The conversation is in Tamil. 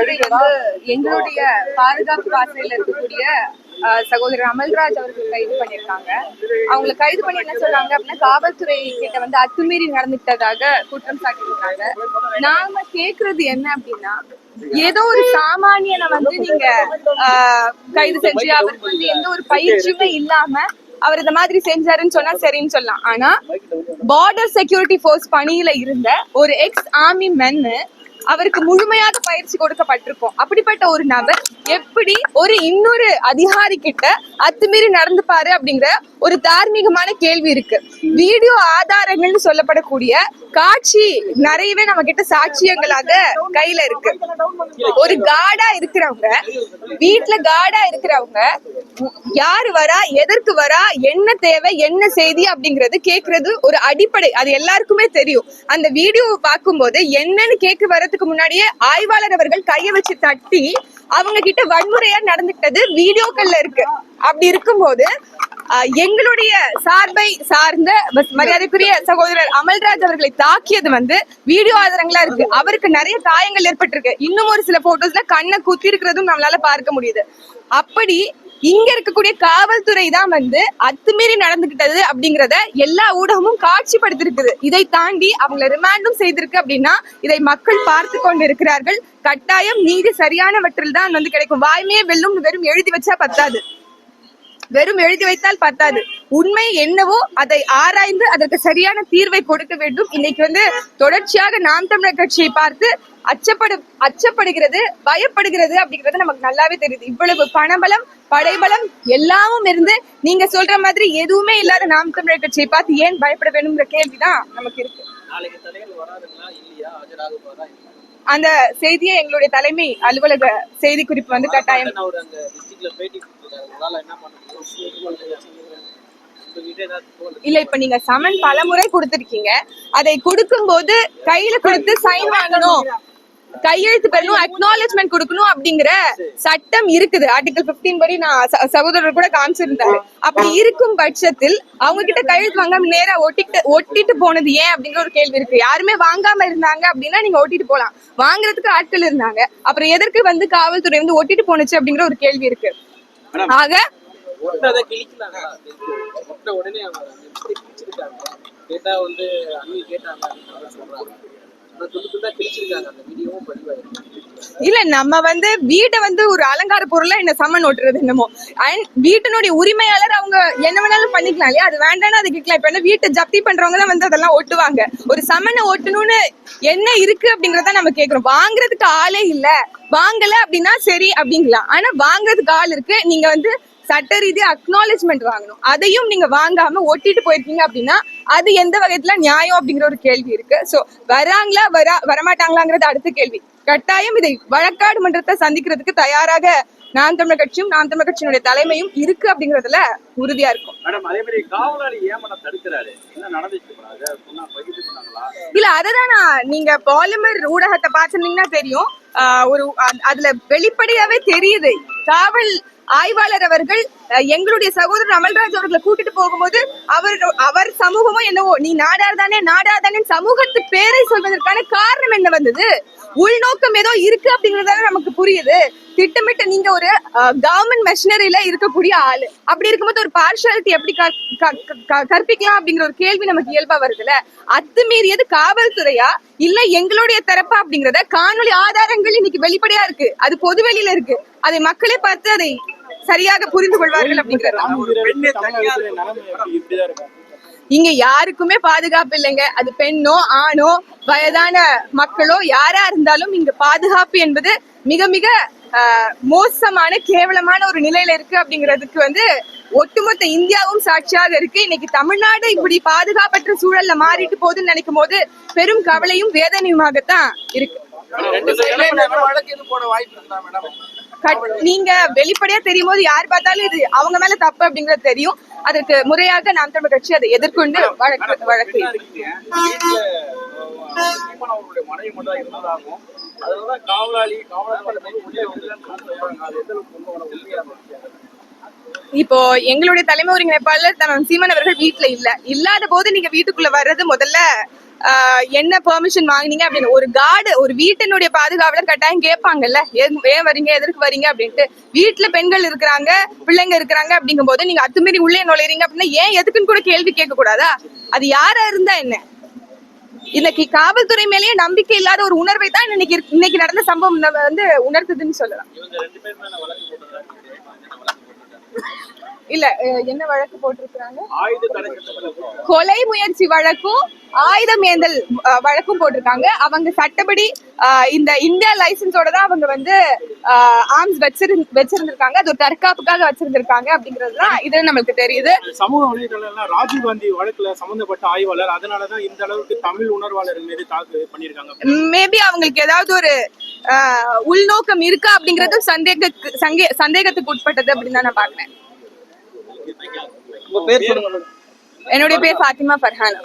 வந்து எங்களுடைய பாதுகாப்பு வாசலில் இருக்கக்கூடிய சகோதரர் அமல்ராஜ் அவர்கள் கைது பண்ணியிருக்காங்க. அவங்களை கைது பண்ணி என்ன சொல்றாங்க அப்படின்னா காவல்துறை கிட்ட வந்து அத்துமீறி நடந்துட்டதாக குற்றம் சாட்டியிருக்காங்க. நாம கேக்குறது என்ன அப்படின்னா ஏதோ ஒரு சாமானியனை வந்து நீங்க ஆஹ், கைது செஞ்சு அவருக்கு வந்து எந்த ஒரு பயிற்சியுமே இல்லாம அவர் இந்த மாதிரி செஞ்சாருன்னு சொன்னா சரின்னு சொல்லலாம். ஆனா பார்டர் செக்யூரிட்டி ஃபோர்ஸ் பணியில இருந்த ஒரு எக்ஸ் ஆர்மி மென்னு அவருக்கு முழுமையாக பயிற்சி கொடுக்கப்பட்டிருக்கும். அப்படிப்பட்ட ஒரு நபர் எப்படி ஒரு இன்னொரு அதிகாரி கிட்ட அத்துமீறி நடந்துப்பாரு அப்படிங்கிற ஒரு தார்மீகமான கேள்வி இருக்கு. வீடியோ ஆதாரங்கள்னு சொல்லப்படக்கூடிய காட்சி நிறையவே நம்ம கிட்ட சாட்சியங்களாக கையில இருக்கு. ஒரு காடா இருக்கிறவங்க வீட்டுல காடா இருக்கிறவங்க யாரு வரா எதற்கு வரா என்ன தேவை என்ன செய்தி அப்படிங்கறது கேக்குறது ஒரு அடிப்படை. அது எல்லாருக்குமே தெரியும். அந்த வீடியோவை பார்க்கும்போது என்னன்னு கேக்கு வர்றதுக்கு முன்னாடியே ஆய்வாளர் அவர்கள் கையை வச்சு தட்டி அவங்க கிட்ட வன்முறையா நடந்துக்கிட்டது வீடியோக்கள்ல இருக்கு. அப்படி இருக்கும்போது ஆஹ், எங்களுடைய சார்பை சார்ந்த மரியாதைக்குரிய சகோதரர் அமல்ராஜ் அவர்களை தாக்கியது வந்து வீடியோ ஆதாரங்களா இருக்கு. அவருக்கு நிறைய காயங்கள் ஏற்பட்டிருக்கு. இன்னும் ஒரு சில போட்டோஸ்ல கண்ணை குத்தி இருக்கிறதும் நம்மளால பார்க்க முடியுது. அப்படி இங்க இருக்கக்கூடிய காவல்துறை தான் வந்து அத்துமீறி நடந்துகிட்டது அப்படிங்கறத எல்லா ஊடகமும் காட்சிப்படுத்திருக்குது. இதை தாண்டி அவங்களை ரிமாண்டும் செய்திருக்கு அப்படின்னா இதை மக்கள் பார்த்து கொண்டு இருக்கிறார்கள் கட்டாயம் நீதி சரியானவற்றில் தான் வந்து கிடைக்கும். வாய்மையே வெல்லும் வெறும் எழுதி வச்சா பத்தாது. வெறும் எழுதி வைத்தால் பத்தாது. உண்மை என்னவோ அதை ஆராய்ந்து அதற்கு சரியான தீர்வை கொடுக்க வேண்டும். இன்னைக்கு வந்து தொடர்ச்சியாக நாம் தமிழர் கட்சியை பார்த்து அச்சப்படு அச்சப்படுகிறது பயப்படுகிறது அப்படிங்கிறது நமக்கு நல்லாவே தெரியுது. இவ்வளவு பணபலம் படைபலம் எல்லாமும் இருந்து நீங்க சொல்ற மாதிரி எதுவுமே இல்லாத நாம் தமிழர் கட்சியை பார்த்து ஏன் பயப்பட வேணுங்கிற கேள்விதான் நமக்கு இருக்கு. அந்த செய்தியை எங்களுடைய தலைமை அலுவலக செய்தி குறிப்பு வந்து கட்டாயம் இல்ல இப்ப நீங்க சமன் பலமுறை கொடுத்திருக்கீங்க. அதை கொடுக்கும்போது கையில கொடுத்து சைன் வாங்கணும். கையெழுத்து பெறணும் அக்னாலஜ்மெண்ட் கொடுக்கணும் அப்படிங்கிற சட்டம் இருக்குது. ஆர்டிகல் 15 படி நான் சகோதரர் கூட காமிச்சிருந்தாரு அப்படி இருக்கும் பட்சத்தில் அவங்க கிட்ட கையெழுத்து வாங்காம நேரா ஒட்டிட்டு ஒட்டிட்டு போனது ஏன் அப்படிங்கிற ஒரு கேள்வி இருக்கு. யாருமே வாங்காம இருந்தாங்க அப்படின்னா நீங்க ஒட்டிட்டு போலாம். வாங்குறதுக்கு ஆட்கள் இருந்தாங்க. அப்புறம் எதற்கு வந்து காவல்துறை வந்து ஒட்டிட்டு போனுச்சு அப்படிங்கிற ஒரு கேள்வி இருக்கு. ஆக உடனே கேட்டா வந்து அண்ணி கேட்டாங்க இல்ல நம்ம வந்து வீட்டை வந்து ஒரு அலங்கார பொருளா என்ன சம்மன் ஓட்டுறது என்னமோ? அண்ட் வீட்டினுடைய உரிமையாளர் அவங்க என்ன வேணாலும் பண்ணிக்கலாம் இல்லையா? அது வேண்டாம்னு அது கேட்கலாம். இப்ப என்ன வீட்டை ஜப்தி பண்றவங்க தான் வந்து அதெல்லாம் ஒட்டுவாங்க ஒரு சம்மனை ஓட்டணும்னு என்ன இருக்கு அப்படிங்கறத நம்ம கேக்குறோம் வாங்குறதுக்கு ஆளே இல்ல. வாங்கல அப்படின்னா சரி அப்படிங்கலாம். ஆனா வாங்குறதுக்கு ஆள் இருக்கு. நீங்க வந்து சட்ட ரீதியா அக்னாலேஜ்மெண்ட் வாங்கணும். அதையும் நீங்க வாங்காம ஒட்டிட்டு போயிருக்கீங்க அப்படின்னா அது எந்த வகைத்துல நியாயம் அப்படிங்கிற ஒரு கேள்வி இருக்கு. சோ வராங்களா வரா வரமாட்டாங்களாங்கிறது அடுத்த கேள்வி. கட்டாயம் இதை வழக்காடு மன்றத்தை சந்திக்கிறதுக்கு தயாராக நாம் தமிழர் கட்சியும் நாம் தமிழர் கட்சியினுடைய தலைமையும் இருக்கு அப்படிங்கறதுல உறுதியா இருக்கும். மேடம் அதே மாதிரி காவலாளி ஏமனை தடுக்கிறாரு. என்ன நடந்துச்சு இல்ல அததான் நான் நீங்க பாலிமர் ஊடகத்தை பார்த்திருந்தீங்கன்னா தெரியும். ஒரு அதுல வெளிப்படையாவே தெரியுது. காவல் ஆய்வாளர் அவர்கள் எங்களுடைய சகோதரர் அமல்ராஜ் அவர்களை கூட்டிட்டு போகும்போது அவர் அவர் சமூகமோ என்னவோ நீ நாடார் தானே நாடார் தானே சமூகத்து பேரை சொல்வதற்கான காரணம் என்ன வந்தது? உள்நோக்கம் ஏதோ இருக்கு அப்படிங்கறதால நமக்கு புரியுது. திட்டமிட்டு நீங்க ஒரு கவர்மெண்ட் மெஷினரியில இருக்கக்கூடிய ஆளு. அப்படி இருக்கும்போது ஒரு பார்ஷாலிட்டி எப்படி க- கற்பிக்கலாம் அப்படிங்கிற ஒரு கேள்வி நமக்கு இயல்பா வருதுல அத்துமீறியது காவல்துறையா? இல்ல எங்களுடைய தரப்பா அப்படிங்கறத காணொலி ஆதாரங்கள் இன்னைக்கு வெளிப்படையா இருக்கு. அது பொதுவெளியில இருக்கு. அதை மக்களே பார்த்து அதை சரியாக புரிந்து கொள்வார்கள் அப்படிங்கறது. இங்க யாருக்குமே பாதுகாப்பு இல்லைங்க. அது பெண்ணோ ஆணோ வயதான மக்களோ யாரா இருந்தாலும் இங்க பாதுகாப்பு என்பது மிக மிக மோசமான கேவலமான ஒரு நிலையில இருக்கு அப்படிங்கிறதுக்கு வந்து ஒட்டுமொத்த இந்தியாவும் சாட்சியாக இருக்கு. இன்னைக்கு தமிழ்நாடு இப்படி பாதுகாப்பற்ற சூழல்ல மாறிட்டு போகுதுன்னு நினைக்கும் போது பெரும் கவலையும் வேதனையுமாகத்தான் இருக்கு. நீங்க வெளிப்படையா தெரியும் போது யார் பார்த்தாலும் இது அவங்க மேல தப்பு அப்படிங்கறது தெரியும். அதற்கு முறையாக நாம் தமிழ் கட்சி அதை எதிர்கொண்டு வழக்கு வழக்கு வீட்டுல இப்போ எங்களுடைய தலைமை ஒருங்கிணைப்பாளர் சீமன் அவர்கள் வீட்ல இல்ல. இல்லாத போது நீங்க வீட்டுக்குள்ள வர்றது முதல்ல என்ன பெர்மிஷன் வாங்குனீங்க அப்படின்னு. ஒரு கார்டு ஒரு வீட்டினுடைய பாதுகாவலர் கட்டாயம் கேட்பாங்கல்ல. ஏன் ஏன் வரீங்க எதற்கு வரீங்க அப்படின்ட்டு. வீட்டுல பெண்கள் இருக்கிறாங்க பிள்ளைங்க இருக்கிறாங்க அப்படிங்கும் போது நீங்க அத்துமீறி உள்ளே நுழைறீங்க அப்படின்னா ஏன் எதுக்குன்னு கூட கேள்வி கேட்க கூடாதா அது யாரா இருந்தா என்ன? இன்னைக்கு காவல்துறை மேலேயே நம்பிக்கை இல்லாத ஒரு உணர்வை தான் இன்னைக்கு இன்னைக்கு நடந்த சம்பவம் நம்ம வந்து உணர்த்துதுன்னு சொல்லலாம். இல்ல என்ன வழக்கு சட்டத்துல கொலை முயற்சி வழக்கும் ஆயுதம் ஏந்தல் வழக்கும் போட்டிருக்காங்க. அவங்க சட்டப்படி அஹ், இந்த இந்தியா லைசன்ஸோட தான் அவங்க வந்து ஆர்ம்ஸ் வச்சிரு வச்சிருந்திருக்காங்க. அது ஒரு தற்காப்புக்காக வச்சிருந்திருக்காங்க அப்படிங்கிறது தான் இது நம்மளுக்கு தெரியுது. சமூக வலைதளம்லாம் ராஜீவ் காந்தி வழக்குல சம்பந்தப்பட்ட ஆய்வாளர் அதனாலதான் இந்த அளவுக்கு தமிழ் உணர்வாளர்கள் மீது தாக்கு பண்ணியிருக்காங்க. மேபி அவங்களுக்கு ஏதாவது ஒரு அஹ், உள்நோக்கம் இருக்கா அப்படிங்கறது சந்தேக சங்கே சந்தேகத்துக்கு உட்பட்டது அப்படின்னு தான் நான் பாக்குறேன் என்னுடைய பேர் ஃபாத்திமா ஃபர்ஹானா.